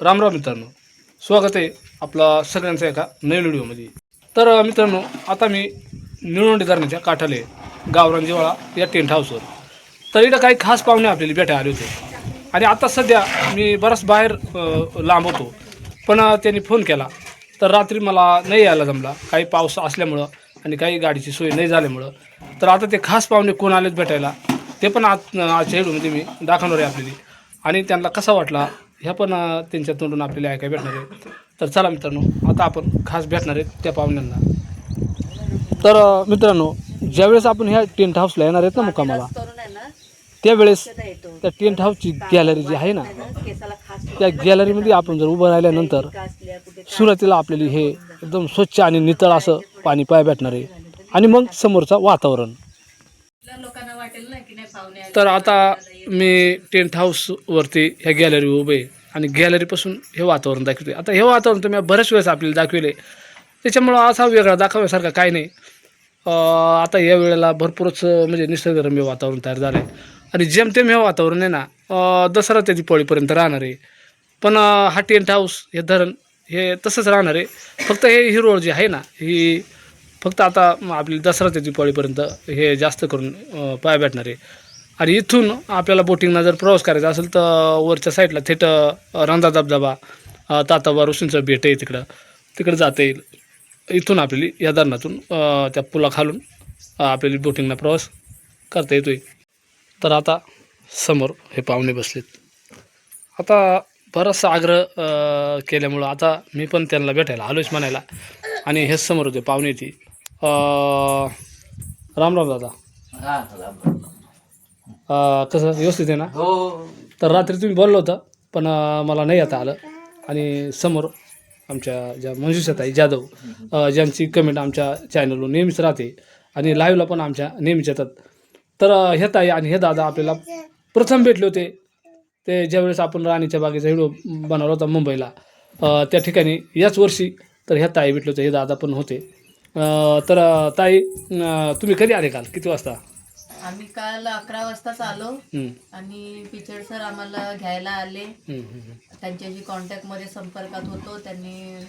राम राम मित्रांनो. स्वागत आहे आपला सगळ्यांचा एका नवीन व्हिडिओमध्ये. तर मित्रांनो आता मी निळवंडी धरणाच्या काठाले गावरांजीवाळा या टेंट हाऊसवर तर इथं काही खास पाहुणे आपल्याला भेटायला आले होते. आणि आता सध्या मी बराच बाहेर लांब होतो. पण त्यांनी फोन केला. तर रात्री मला नाही यायला जमला. काही पाऊस असल्यामुळं आणि काही गाडीची सोय नाही झाल्यामुळं. तर आता ते खास पाहुणे कोण आलेत भेटायला ते पण आज आजच्या व्हिडिओमध्ये मी दाखवणार आहे आपल्याला. आणि त्यांना कसा वाटला? ह्या पण त्यांच्या तोंडून आपल्याला ऐकायला भेटणार आहे तर चला मित्रांनो आता आपण खास भेटणार आहेत त्या पाहुण्यांना. तर मित्रांनो ज्यावेळेस आपण ह्या टेंट हाऊसला येणार आहेत ना मुक्कामाला त्यावेळेस त्या टेंट हाऊसची गॅलरी जी आहे ना त्या गॅलरीमध्ये आपण जर उभं राहिल्यानंतर सुरुवातीला आपल्याला हे एकदम स्वच्छ आणि नितळ असं पाणी पाय भेटणार आहे. आणि मग समोरचं वातावरण. लोकांना वाटेल ना की नाही पाहुणे आले. तर आता मी टेंट हाऊसवरती ह्या गॅलरी उभे आहे. आणि गॅलरीपासून हे वातावरण दाखवते आता हे वातावरण तुम्ही बऱ्याच वेळेस आपल्याला दाखविले त्याच्यामुळं असा वेगळा दाखवण्यासारखा काही नाही. आता या वेळेला भरपूरच म्हणजे निसर्गरम्य वातावरण तयार झालं आहे आणि जेमतेम हे वातावरण आहे ना दसरा त्याची पळीपर्यंत राहणार आहे. पण हा टेंट हाऊस हे धरण हे तसंच राहणार आहे. फक्त हे हिरोळ जे आहे ना ही फक्त आता आपली दसरा त्याची पळीपर्यंत हे जास्त करून पाया भेटणार आहे. आणि इथून आपल्याला बोटिंगला जर प्रवास करायचा असेल तर वरच्या साईडला थेट अं, रंधा धबधबा अं, ताताबा ऋषींचं भेट आहे तिकडं. तिकडं जाता येईल. इथून आपल्याला या धरणातून त्या पुलाखालून खालून आपल्याला बोटिंगला प्रवास करता येतोय. तर आता समोर हे पाहुणे बसलेत. आता बराचसा आग्रह केल्यामुळं आता मी पण त्यांना भेटायला आलोच म्हणायला. आणि हेच समोर होते पाहुणे ती. राम राम दादा. राम राम. अं, कसं व्यवस्थित आहे ना? हो. तर रात्री तुम्ही बोललो होतं पण अं, मला नाही आता आलं. आणि समोर आमच्या ज्या मंजुषाताई जाधव अं, ज्यांची कमेंट आमच्या चॅनलवर नेहमीच राहते आणि लाईव्हला पण आमच्या नेहमीच येतात. तर अं, हे ताई आणि हे दादा आपल्याला प्रथम भेटले होते. ते ज्यावेळेस आपण राणीच्या बागेचा व्हिडिओ बनवला होता मुंबईला अं, त्या ठिकाणी याच वर्षी तर ह्या ताई भेटले होते हे दादा पण होते. अं, तर अं, ताई अं, तुम्ही कधी आले काल? किती वाजता? आम्ही काल अकरा वाजताच आलो हं, आणि पिचड सर आम्हाला घ्यायला आले. हं, हं, हं. त्यांच्याशी कॉन्टॅक्टमध्ये संपर्कात होतो. त्यांनी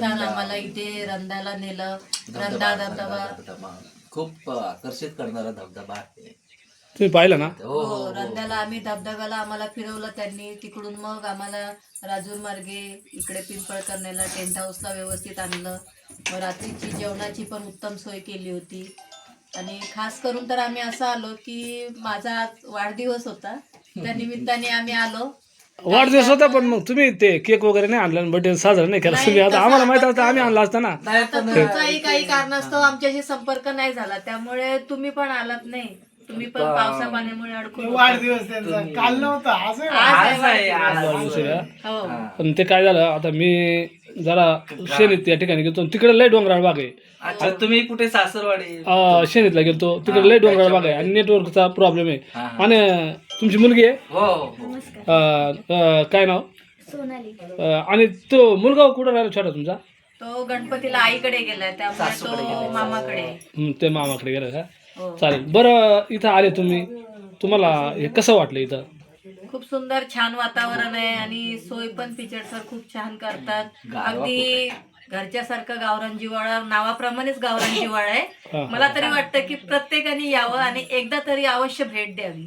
छान आम्हाला इथे रंदाला नेलं. रंदा धबधबा. खूप आकर्षित करणारा धबधबा आहे. तुम्ही पाहिलं ना? हो हो रंदाला आम्ही धबधब्याला आम्हाला फिरवलं त्यांनी. तिकडून मग आम्हाला राजूर मार्गे इकडे पिंपळकर नेला टेंट हाऊसला व्यवस्थित आणलं. रात्रीची जेवणाची पण उत्तम सोय केली होती. आणि खास करून तर आम्ही असं आलो की माझा आज वाढदिवस होता. त्या निमित्ताने आम्ही आलो. वाढदिवस होता पण मग तुम्ही ते केक वगैरे नाही आणला बर्थडे साजरा नाही केला. नाही, तुम्ही आता तसं आम्हाला आता माहीत होतं आम्ही आणला असता ना. आता तुमचाही काही कारणास्तव आमच्याशी संपर्क नाही झाला. त्यामुळे तुम्ही पण आलात नाही. तुम्ही पण पावसा पाण्यामुळे अडकून होता. वाढदिवस त्यांचा. काल नव्हता. आज आहे. आज? हो. पण ते काय झालं आता मी जरा शेनीत त्या ठिकाणी गेलो तिकडे लय डोंगराळ बाग आहे. अच्छा तुम्ही कुठे सासरवाडी? अं, शेनीतला गेलतो. तिकडे लय डोंगराळ बाग आहे आणि नेटवर्कचा प्रॉब्लेम आहे. हा, हा. आणि तुमची मुलगी आहे? हो हो. अं, अं, काय नाव? अं, आणि तो मुलगा कुठं राहिला छोटा तुमचा? तो गणपतीला आईकडे गेलाय त्यामुळे तो मामाकडे. आहे. हं, ते मामाकडे गेला का? हो. चालेल. बरं इथं आले तुम्ही. तुम्हाला हे कसं वाटलं इथं? खूप सुंदर छान वातावरण आहे आणि सोय पण पिचड सर खूप छान करतात. अगदी घरच्यासारखं गावरान जिवाळा नावाप्रमाणेच गावरान जिवाळा. आहे. मला तरी वाटतं की प्रत्येकाने यावं आणि एकदा तरी अवश्य भेट द्यावी.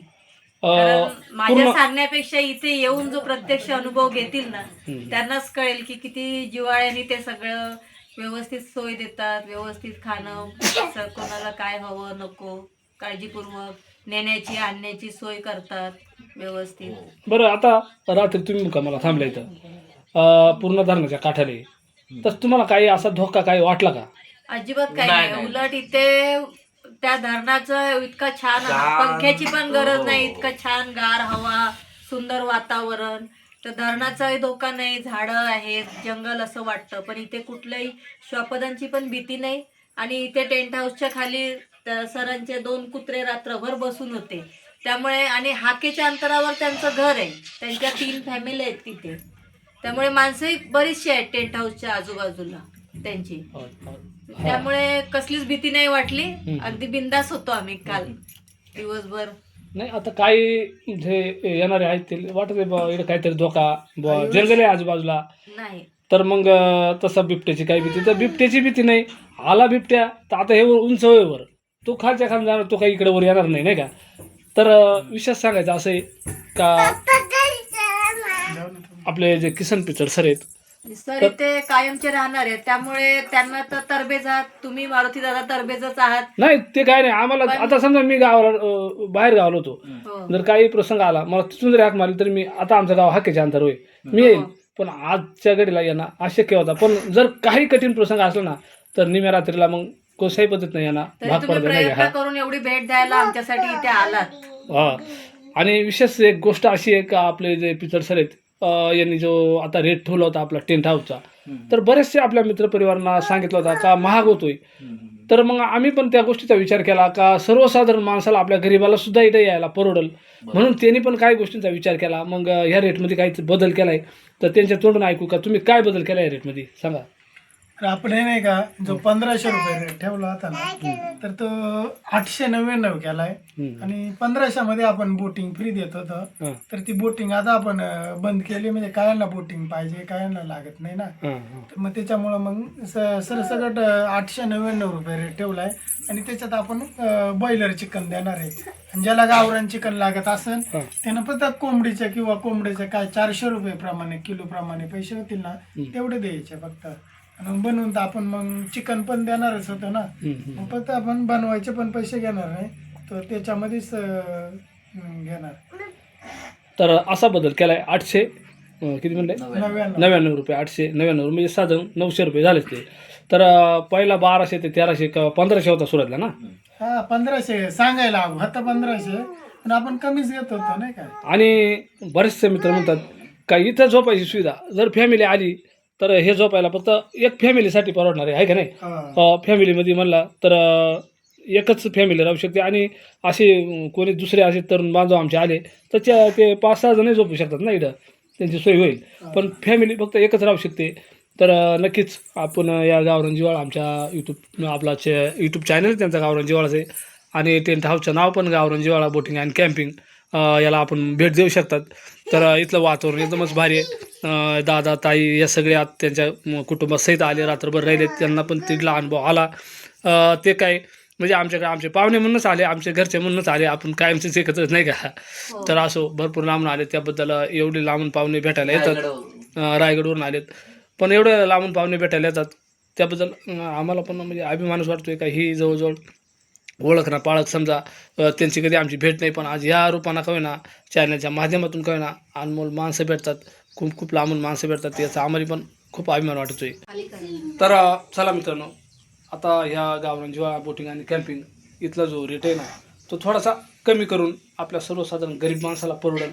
माझ्या सांगण्यापेक्षा इथे येऊन जो प्रत्यक्ष अनुभव घेतील ना त्यांनाच कळेल की किती जिवाळ्याने ते सगळं व्यवस्थित सोय देतात व्यवस्थित खाणं कोणाला काय हवं नको काळजीपूर्वक नेण्याची आणण्याची सोय करतात. व्यवस्थित. बरं आता रात्री तुम्ही मुक्कामाला थांबल्या इथं. अं, पूर्ण धरणाच्या काठाले. तर तुम्हाला काही असा धोका काही वाटला का? अजिबात काही नाही, नाही. नाही. उलट इथे त्या धरणाचं इतका छान छान. पंख्याची पण गरज हो. नाही इतकं छान गार हवा सुंदर वातावरण. तर धरणाचाही धोका नाही. झाडं आहेत जंगल असं वाटतं. पण इथे कुठल्याही श्वापदांची पण भीती नाही. आणि इथे टेंट हाऊसच्या खाली सरांचे दोन कुत्रे रात्रभर बसून होते. त्यामुळे आणि हाकेच्या अंतरावर त्यांचं घर आहे. त्यांच्या तीन फॅमिली आहेत तिथे. त्यामुळे माणसंही बरीचशी आहेत टेंट हाऊसच्या आजूबाजूला त्यांची. त्यामुळे कसलीच भीती नाही वाटली. अगदी बिंदास होतो आम्ही काल. दिवसभर. नाही आता काही जे येणारे आहेत ते. वाटत इकडे काहीतरी धोका जंगल आहे आजूबाजूला. नाही. तर मग तसा बिबट्याची काही भीती. तर बिबट्याची भीती नाही. आला बिबट्या तर आता हे उंच वर तो खालच्या खाली जाणार तो काही इकडे वर येणार नाही नाही का? तर विशेष सांगायचं असं आहे का आपले जे किसन पिचड सर आहेत सर इथे कायमचे राहणार आहेत. त्यामुळे त्यांना तर तरबेजात तुम्ही मारुती दादा तरबेजच आहात. नाही ते काय नाही. आम्हाला आता समजा मी गावाला अं, बाहेर गावाला होतो. हो. जर काही प्रसंग आला मला तिथून जरी हाक मारली तर मी आता आमचं गाव हाकेच्या अंतर होय. मी येईल पण आजच्या घडीला येणं अशक्य होता. पण जर काही कठीण प्रसंग असला ना तर निम्या रात्रीला मग कोणत्याही पद्धतीने येणं तरी भाग तुम्ही पडत नाही प्रयत्न हा. करून एवढी भेट द्यायला आमच्यासाठी इथे आलात. हा. आणि विशेष एक गोष्ट अशी आहे का आपले जे पिचड सर आहेत अं, यांनी जो आता रेट ठेवला होता आपला टेंट हाऊसचा तर बरेचसे आपल्या मित्रपरिवारांना सांगितलं होता का महाग होतोय. तर मग आम्ही पण त्या गोष्टीचा विचार केला का सर्वसाधारण माणसाला आपल्या गरीबाला सुद्धा इथे यायला परवडल. म्हणून त्यांनी पण काही गोष्टींचा विचार केला. मग अं, ह्या रेटमध्ये काही बदल केलाय. तर त्यांच्या तोंडून ऐकू का तुम्ही काय बदल केला या रेटमध्ये सांगा. तर आपण हे नाही का जो पंधराशे रुपये रेट ठेवला होता ना तर तो आठशे नव्याण्णव केलाय. आणि पंधराशे मध्ये आपण बोटिंग फ्री देत होतो. तर ती बोटिंग आता आपण बंद केली म्हणजे कायांना बोटिंग पाहिजे कायांना लागत नाही ना. तर मग त्याच्यामुळं मग स- सरसकट आठशे नव्याण्णव रुपये रेट ठेवलाय. आणि त्याच्यात आपण बॉयलर चिकन देणार आहे. आणि ज्याला गावरान चिकन लागत असेल हा. त्यानं फक्त कोंबडीचे किंवा कोंबडीचे काय चारशे रुपये प्रमाणे किलो प्रमाणे पैसे होतील ना तेवढे द्यायचे फक्त. मग बनवून तर आपण मग चिकन पण देणारच होतं ना. मग फक्त आपण बनवायचे पण पैसे घेणार नाही तर त्याच्यामध्येच अं, घेणार. तर असा बदल केलाय आठशे अं, किती म्हणले? नव्याण्णव. नव्याण्णव रुपये आठशे नव्याण्णव म्हणजे साधारण नऊशे रुपये झालेच ते. तर अं, पहिला बाराशे ते तेराशे किंवा पंधराशे होता सुरुवातला ना? हा पंधराशे सांगायला हवं होता पंधराशे. पण आपण कमीच घेत होतो नाही का? आणि बरेचसे मित्र म्हणतात का इथं झोपायची सुविधा जर फॅमिली आली तर हे झोपायला फक्त एक फॅमिलीसाठी परवडणार आहे आहे का नाही? फॅमिलीमध्ये म्हणला तर एकच फॅमिली राहू शकते आणि असे कोणी दुसरे असे तरुण बांधव आमचे आले तर त्या ते पाच सहा जणही झोपू शकतात ना इथं. त्यांची सोय होईल. पण फॅमिली फक्त एकच राहू शकते. तर नक्कीच आपण या गावरान जिवाळ आमच्या यूट्यूब आपला चे यूट्यूब चॅनल त्यांचा गावरान जिवाळाचं आहे. आणि टेंट हाऊसचं नाव पण गावरान जिवाळा बोटिंग अँड कॅम्पिंग. याला आपण भेट देऊ शकतात. तर इथलं वातावरण एकदमच भारी आहे. दादा ताई या सगळ्या त्यांच्या कुटुंबासहित आले रात्रभर राहिले त्यांना पण तिथला अनुभव आला. ते काय म्हणजे आमच्याकडे आमचे पाहुणे म्हणूनच आले आमचे घरचे म्हणूनच आले. आपण कायमचेच एकत्रच नाही का? तर असो भरपूर लांबून आले. त्याबद्दल एवढे लांबून पाहुणे भेटायला येतात. रायगडवरून. आलेत. पण एवढे लांबून पाहुणे भेटायला येतात. त्याबद्दल आम्हाला पण म्हणजे अभिमानच वाटतोय का? ही जवळजवळ ओळख ना पाळख समजा त्यांची कधी आमची भेट नाही पण आज या रूपानं का ना चॅनलच्या माध्यमातून का ना अनमोल माणसं भेटतात. खूप खूप लांबून माणसं भेटतात. याचा आम्हाला पण खूप अभिमान वाटतोय. तर चला मित्रांनो आता ह्या गावरान जेव्हा बोटिंग आणि कॅम्पिंग इथला जो रेट आहे ना तो थोडासा कमी करून आपल्या सर्वसाधारण गरीब माणसाला परवडेल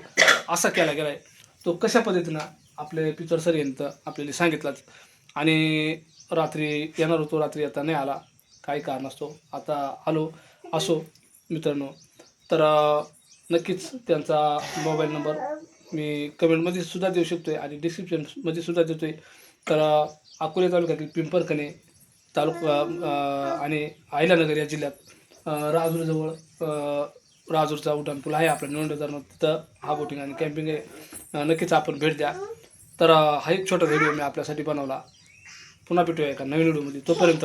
असा केला गेला आहे तो कशा पद्धतीनं आपले पिचर सर यांनी तर आपल्याला सांगितलाच. आणि रात्री येणार होतो रात्री आता नाही आला. काही कारण असतो आता आलो असो मित्रांनो. तर नक्कीच त्यांचा मोबाईल नंबर मी कमेंटमध्ये सुद्धा देऊ शकतो आहे आणि डिस्क्रिप्शनमध्ये सुद्धा देतो आहे तर अकोले तालुक्यातील पिंपरखने तालुका आणि आयलानगर या जिल्ह्यात राजूरजवळ राजूरचा उड्डाण पूल आहे आपल्या निवंड तिथं हा बोटिंग आणि कॅम्पिंग आहे. नक्कीच आपण भेट द्या. तर हा एक छोटा व्हिडिओ मी आपल्यासाठी बनवला. पुन्हा भेटूया एका नवीन व्हिडिओमध्ये तोपर्यंत